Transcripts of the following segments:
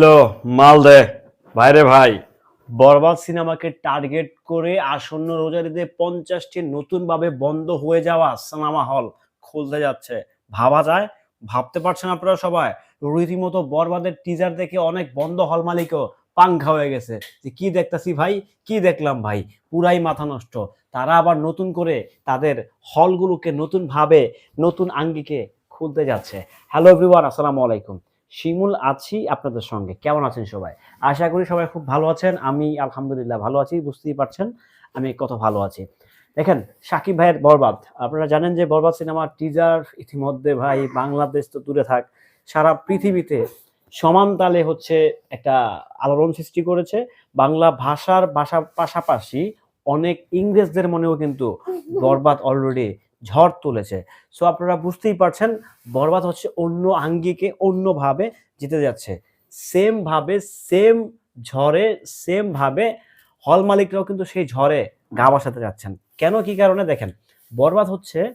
লো মাল দে ভাইরে ভাই, বরবাদ সিনেমাকে টার্গেট করে আসন্ন রোজারিতে পঞ্চাশটি নতুনভাবে বন্ধ হয়ে যাওয়া সিনেমা হল খুলতে যাচ্ছে। ভাবা যায়? ভাবতে পারছেন আপনারা সবাই? রীতিমতো বরবাদের টিজার দেখে অনেক বন্ধ হল মালিকও পাংখা হয়ে গেছে। যে কি দেখতাছি ভাই? কি দেখলাম ভাই? পুরাই মাথা নষ্ট। তারা আবার নতুন করে তাদের হলগুলোকে নতুন ভাবে নতুন আঙ্গিকে খুলতে যাচ্ছে। হ্যালো এভরিওয়ান আসসালামু আলাইকুম। শিমুল আছি আপনাদের সঙ্গে। কেমন আছেন সবাই? আশা করি সবাই খুব ভালো আছেন। আমি আলহামদুলিল্লাহ ভালো আছি, বুঝতেই পারছেন আমি কত ভালো আছি। দেখেন, সাকিব ভাইয়ের বরবাদ। আপনারা জানেন যে বরবাদ সিনেমার টিজার ইতিমধ্যে ভাই বাংলাদেশ তো দূরে থাক, সারা পৃথিবীতে সমান তালে হচ্ছে একটা আলোড়ন সৃষ্টি করেছে। বাংলা ভাষার ভাষা পাশাপাশি অনেক ইংরেজদের মনেও কিন্তু বরবাদ অলরেডি ঝড় তুলেছে। সো আপনারা বুঝতেই পারছেন, বরবাদ হচ্ছে অন্য আঙ্গিকে অন্যভাবে জিতে যাচ্ছে। সেম ভাবে সেম ঝড়ে সেম ভাবে হল মালিকরাও কিন্তু সেই ঝড়ে গা বসাতে যাচ্ছেন। কেন, কি কারণে? দেখেন, বরবাদ হচ্ছে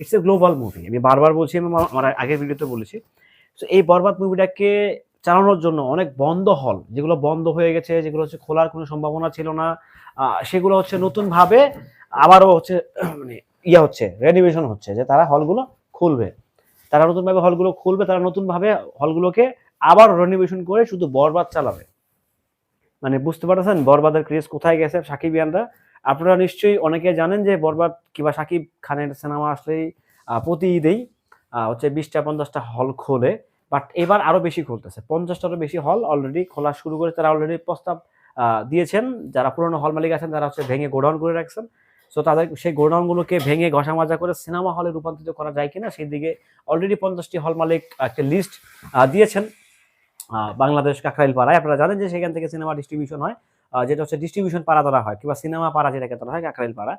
ইটস এ গ্লোবাল মুভি আমি বারবার বলছি, আমি আমার- আমার আগের ভিডিওতে বলেছি। তো এই বরবাদ মুভিটাকে চালানোর জন্য অনেক বন্ধ হল, যেগুলো বন্ধ হয়ে গেছে, যেগুলো হচ্ছে খোলার কোনো সম্ভাবনা ছিল না। সেগুলো হচ্ছে নতুনভাবে আবারও হচ্ছে মানে ইয়ে হচ্ছে রেনোভেশন হচ্ছে, যে তারা হলগুলো খুলবে। তারা নতুনভাবে হলগুলো খুলবে, তারা নতুনভাবে হলগুলোকে আবার রেনোভেশন করে শুধু বরবাদ চালাবে। মানে বুঝতে পারছেন বরবাদের ক্রেজ কোথায় গেছে? সাকিব ইয়ানরা আপনারা নিশ্চয়ই অনেকে জানেন যে বরবাদ কিংবা সাকিব খানের সিনেমা আসলেই প্রতি ঈদেই হচ্ছে বিশটা, পঞ্চাশটা হল খোলে, বাট এবার আরও বেশি খুলতেছে। পঞ্চাশটারও বেশি হল অলরেডি খোলা শুরু করে তারা অলরেডি প্রস্তাব দিয়েছেন। যারা পুরনো হল মালিক আছেন, তারা হচ্ছে ভেঙে গোডাউন করে রাখছেন। সো তাদের সেই গোডাউনগুলোকে ভেঙে ঘষা মাজা করে সিনেমা হলে রূপান্তরিত করা যায় কিনা সেই দিকে অলরেডি পঞ্চাশটি হল মালিক একটা লিস্ট দিয়েছেন। বাংলাদেশ কাকরাইল পাড়ায়। আপনারা জানেন যে সেখান থেকে সিনেমা ডিস্ট্রিবিউশন হয় যেটা হচ্ছে ডিস্ট্রিবিউশন পাড়া ধরা হয় কিংবা সিনেমা পাড়া যেটাকে ধরা হয় কাকরাইল পাড়া।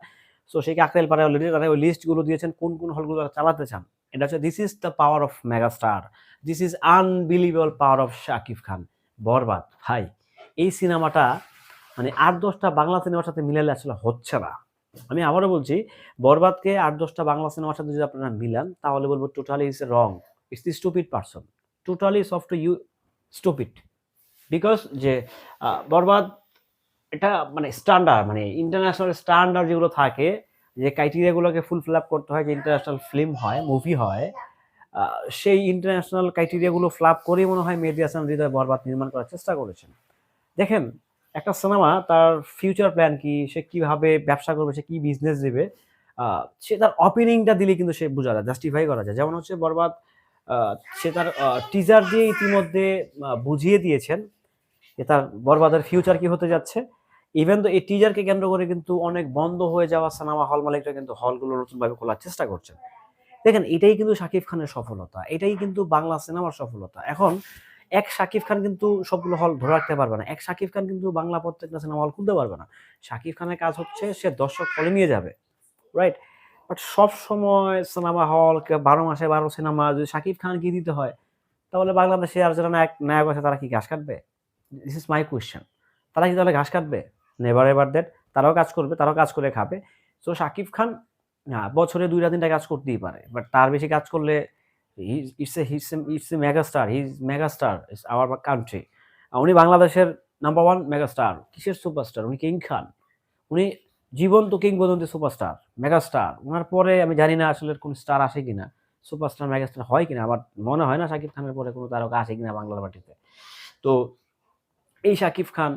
সো সেই কাকরাইল পাড়ায় অলরেডি তারা ওই লিস্টগুলো দিয়েছেন, কোন কোন হলগুলো তারা চালাতে চান। এটা হচ্ছে this is the power of megastar this is unbelievable power of Shakib Khan Borbaad, ভাই। এই সিনেমাটা মানে আট দশটা বাংলা সিনেমার সাথে মিলালে আসলে হচ্ছে না। আমি আবারও বলছি, বরবাদকে আট দশটা বাংলা সিনেমার সাথে যদি আপনারা মিলান, তাহলে বলব totally is wrong it's the stupid person totally soft you stupid because যে বরবাদ এটা মানে স্ট্যান্ডার্ড মানে ইন্টারন্যাশনাল স্ট্যান্ডার্ড যেগুলো থাকে, যে ক্রাইটেরিয়াগুলোকে ফুল ফিল আপ করতে হয়, যে ইন্টারন্যাশনাল ফিল্ম হয় মুভি হয় সেই ইন্টারন্যাশনাল ক্রাইটেরিয়াগুলো ফ্লাপ করেই মনে হয় মেহেদি হাসান হৃদয় বরবাদ নির্মাণ করার চেষ্টা করেছেন। দেখেন একটা সিনেমা, তার ফিউচার প্ল্যান কি, সে কীভাবে ব্যবসা করবে, সে কি বিজনেস দেবে সে তার অপিনিংটা দিলে কিন্তু সে বোঝা যায় জাস্টিফাই করা যায়। যেমন হচ্ছে বরবাদ সে তার টিজার দিয়ে ইতিমধ্যে বুঝিয়ে দিয়েছেন যে তার বরবাদের ফিউচার কি হতে যাচ্ছে। ইভেন তো এই টিজারকে কেন্দ্র করে কিন্তু অনেক বন্ধ হয়ে যাওয়া সিনেমা হল মালিকরা কিন্তু হলগুলো নতুনভাবে খোলার চেষ্টা করছেন। দেখেন, এটাই কিন্তু শাকিব খানের সফলতা, এটাই কিন্তু বাংলা সিনেমার সফলতা। এখন এক শাকিব খান কিন্তু সবগুলো হল ধরে রাখতে পারবে না। এক শাকিব খান কিন্তু বাংলা প্রত্যেকটা সিনেমা হল খুলতে পারবে না। শাকিব খানের কাজ হচ্ছে সে দর্শক হলে নিয়ে যাবে রাইট বাট সব সময় সিনেমা হল বারো মাসে বারো সিনেমা যদি শাকিব খানকে দিতে হয়, তাহলে বাংলাদেশে আর যারা নায়ক নায়ক আছে, তারা কি ঘাস কাটবে? দিস ইজ মাই কোয়েশ্চেন তারা কি তাহলে ঘাস কাটবে? নেভার এভার দ্যাট তারাও কাজ করবে, তারাও কাজ করে খাবে। সো শাকিব খান হ্যাঁ বছরে দুইটা তিনটা কাজ করতেই পারে। বাট তার বেশি কাজ করলে it's a it's a megastar he is megastar is our country উনি বাংলাদেশের নাম্বার ওয়ান মেগাস্টার কিসের সুপারস্টার উনি কিং খান উনি জীবন্ত কিংবদন্তি সুপারস্টার মেগাস্টার ওনার পরে আমি জানি না আসলে কোন স্টার আসে কিনা সুপারস্টার মেগাস্টার হয় কিনা, আমার মনে হয় না শাকিব খানের পরে কোনো তারকা আসে কিনা বাংলার মাটিতে। তো এই শাকিব খান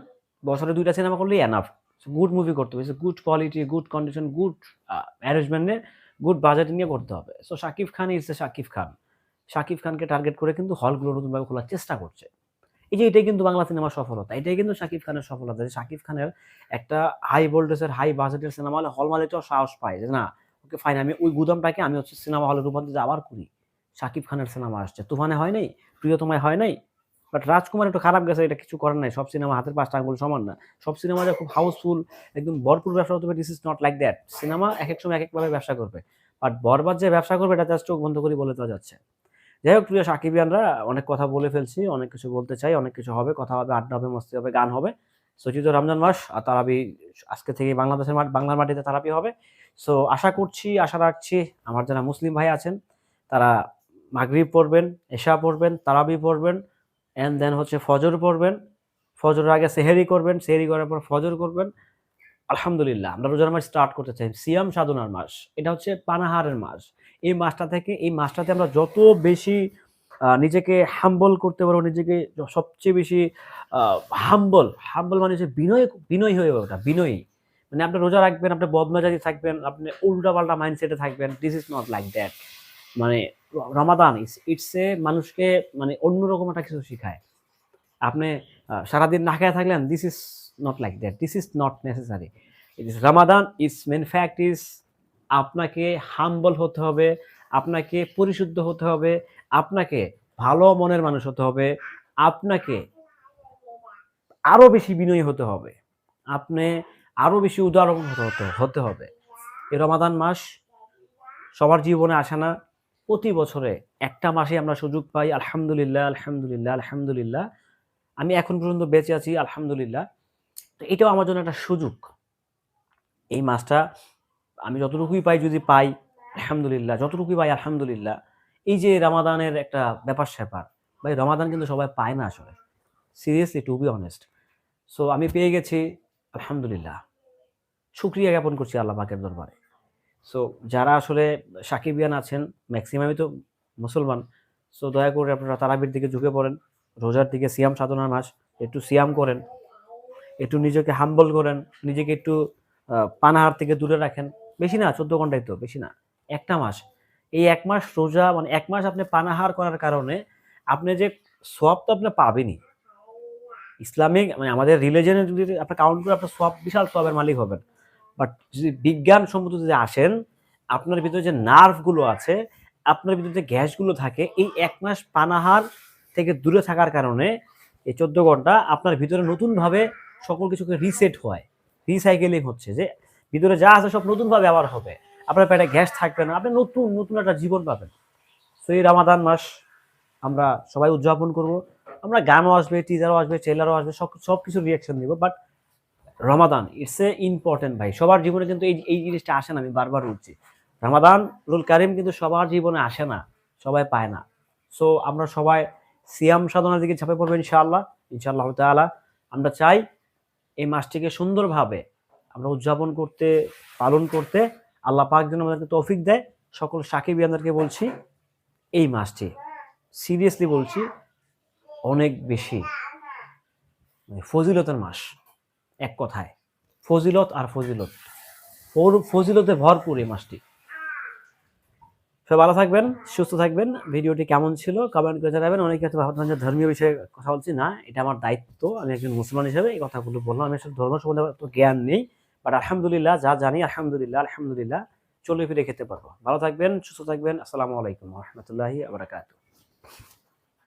বছরে দুইটা সিনেমা করলেই এনাফ গুড মুভি করতে হবে। Good quality good condition good অ্যারেঞ্জমেন্টে good budget নিয়ে করতে হবে। So Shakib Khan is a Shakib Khan. Shakib খানকে টার্গেট করে কিন্তু হলগুলো নতুনভাবে খোলার চেষ্টা করছে। এই যে এটাই কিন্তু বাংলা সিনেমার সফলতা। এটাই কিন্তু শাকিব খানের সফলতা যে শাকিব খানের একটা হাই ভোল্টেজের হাই বাজেটের সিনেমা হলে হল মালিকটাও সাহস পায় যে, না ওকে ফাইন আমি ওই গুদামটাকে আমি হচ্ছে সিনেমা হলে রূপান্তরিত আবার করি। শাকিব খানের সিনেমা আসছে। তুফানে হয় নাই, প্রিয়তমায় হয় নাই বাট রাজকুমার একটু খারাপ গেছে, এটা কিছু করার নাই। সব সিনেমা হাতের পাঁচটা আঙ্গুল সমান না। সব সিনেমা যে খুব হাউসফুল একদম ভরপুর ব্যবসা করতে this is not like that cinema এক এক সময় এক একভাবে ব্যবসা করবে বাট বরবাদ যে ব্যবসা করবে, এটা জাস্ট চোখ বন্ধ করে বলে দেওয়া যাচ্ছে। যাই হোক, প্রিয় সাকিবিয়ানরা, অনেক কথা বলে ফেলছি, অনেক কিছু বলতে চাই, অনেক কিছু হবে, কথা হবে, আড্ডা হবে, মস্তি হবে, গান হবে। সচিত রমজান মাস, আর তারাবি আজকে থেকে বাংলাদেশের মাঠ, বাংলার মাটিতে তারাবি হবে। সো আশা করছি, আশা রাখছি আমার যারা মুসলিম ভাই আছেন, তারা মাগরিব পড়বেন, এশা পড়বেন, তারাবি পড়বেন অ্যান্ড দেন হচ্ছে ফজর পড়বেন। ফজরের আগে সেহেরি করবেন, সেহেরি করার পর ফজর করবেন। আলহামদুলিল্লাহ, আমরা রোজার মাস স্টার্ট করতে চাই। সিয়াম সাধনার মাস, এটা হচ্ছে পানাহারের মাস। এই মাসটা থেকে, এই মাসটাতে আমরা যত বেশি নিজেকে হাম্বল করতে পারব, নিজেকে সবচেয়ে বেশি হাম্বল হাম্বল মানে হচ্ছে বিনয়, বিনয়ী হয়ে ওঠা, বিনয়ী। মানে আপনি রোজা রাখবেন, আপনি বদমেজাজি থাকবেন, আপনি উল্টাপাল্টা মাইন্ডসেটে থাকবেন this is not like that মানে রমাদান ইটস ইটস এ মানুষকে মানে অন্যরকম একটা কিছু শেখায়। আপনি সারাদিন না খেয়ে থাকলেন this is not like that this is not necessary it is Ramadan it's main fact is আপনাকে হাম্বল হতে হবে, আপনাকে পরিশুদ্ধ হতে হবে, আপনাকে ভালো মনের মানুষ হতে হবে, আপনাকে আরও বেশি বিনয়ী হতে হবে, আপনি আরও বেশি উদাহরণ হতে হতে হবে। এই রমাদান মাস সবার জীবনে আসে না, প্রতি বছরে একটা মাসে আমরা সুযোগ পাই, আলহামদুলিল্লাহ আলহামদুলিল্লাহ আলহামদুলিল্লাহ। আমি এখন পর্যন্ত বেঁচে আছি, আলহামদুলিল্লাহ। তো এটাও আমার জন্য একটা সুযোগ। এই মাসটা আমি যতটুকুই পাই যদি পাই, আলহামদুলিল্লাহ, যতটুকুই পাই, আলহামদুলিল্লাহ। এই যে রামাদানের একটা ব্যাপার স্যাপার, ভাই রমাদান কিন্তু সবাই পায় না আসলে। Seriously to be honest so আমি পেয়ে গেছি, আলহামদুলিল্লাহ। শুক্রিয়া জ্ঞাপন করছি আল্লাহ পাকের দরবারে। সো যারা আসলে সাকিবিয়ান আছেন ম্যাক্সিমামই তো মুসলমান। সো দয়া করে আপনারা তারাবির দিকে ঝুঁকে পড়েন। রোজার দিকে সিয়াম সাধনার মাস, একটু সিয়াম করেন। একটু নিজেকে হাম্বল করেন, নিজেকে একটু পানাহার থেকে দূরে রাখেন। বেশি না, চোদ্দ ঘন্টাই তো, বেশি না, একটা মাস। এই এক মাস রোজা মানে এক মাস আপনি পানাহার করার কারণে আপনি যে সব তো আপনি পাবেনই। ইসলামিক মানে আমাদের রিলিজনের যদি আপনি কাউন্ট করে, আপনার সব বিশাল সবের মালিক হবেন। বাট যদি বিজ্ঞান সম্মত যদি আসেন, আপনার ভিতরে যে নার্ভগুলো আছে, আপনার ভিতরে যে গ্যাসগুলো থাকে, এই এক মাস পানাহার থেকে দূরে থাকার কারণে এই চোদ্দ ঘণ্টা আপনার ভিতরে নতুনভাবে সকল কিছুকে রিসেট হয়। রিসাইকেলিং হচ্ছে যে ভিতরে যা আছে সব নতুনভাবে আবার হবে। আপনার পেটে গ্যাস থাকবে না। আপনি নতুন নতুন একটা জীবন পাবেন। তো এই রামাদান মাস আমরা সবাই উদযাপন করব। আমরা গানও আসবে টিজারও আসবে ট্রেলারও আসবে, সব সব কিছু রিয়াকশন দিব but Ramadan it's a important ভাই। সবার জীবনে কিন্তু এই এই জিনিসটা আসে না, আমি বারবার উঠছি রমাদান রুল কারিম কিন্তু সবার জীবনে আসে না, সবাই পায় না। সো আমরা সবাই সিয়াম সাধনার দিকে ঝাঁপে পড়ব ইনশাআল্লাহ। ইনশাআল্লাহ তাআলা, আমরা চাই এই মাসটিকে সুন্দরভাবে আমরা উদযাপন করতে, পালন করতে আল্লাহ পাক যেন আমাদেরকে তৌফিক দেয়। সকল সাকিব ইয়ানদেরকে বলছি, এই মাসটি সিরিয়াসলি বলছি, অনেক বেশি মানে ফজিলতের মাস। এক কথায়, ফজিলত আর ফজিলত। ফজিলতে ভরপুর এই মাসটি। সবাই ভালো থাকবেন, সুস্থ থাকবেন। ভিডিওটি কেমন ছিল কমেন্ট করে জানাবেন। অনেকে হয়তো যে ধর্মীয় বিষয়ে কথা বলছি। না, এটা আমার দায়িত্ব। আমি একজন মুসলমান হিসেবে এই কথাগুলো বললাম। আমি আসলে ধর্ম সম্বন্ধে তো জ্ঞান নেই। বাট আলহামদুলিল্লাহ, যা জানি, আলহামদুলিল্লাহ আলহামদুলিল্লাহ, চলে ফিরে খেতে পারব। ভালো থাকবেন, সুস্থ থাকবেন। আসসালামু আলাইকুম রহমতুল্লাহি আবরাকাত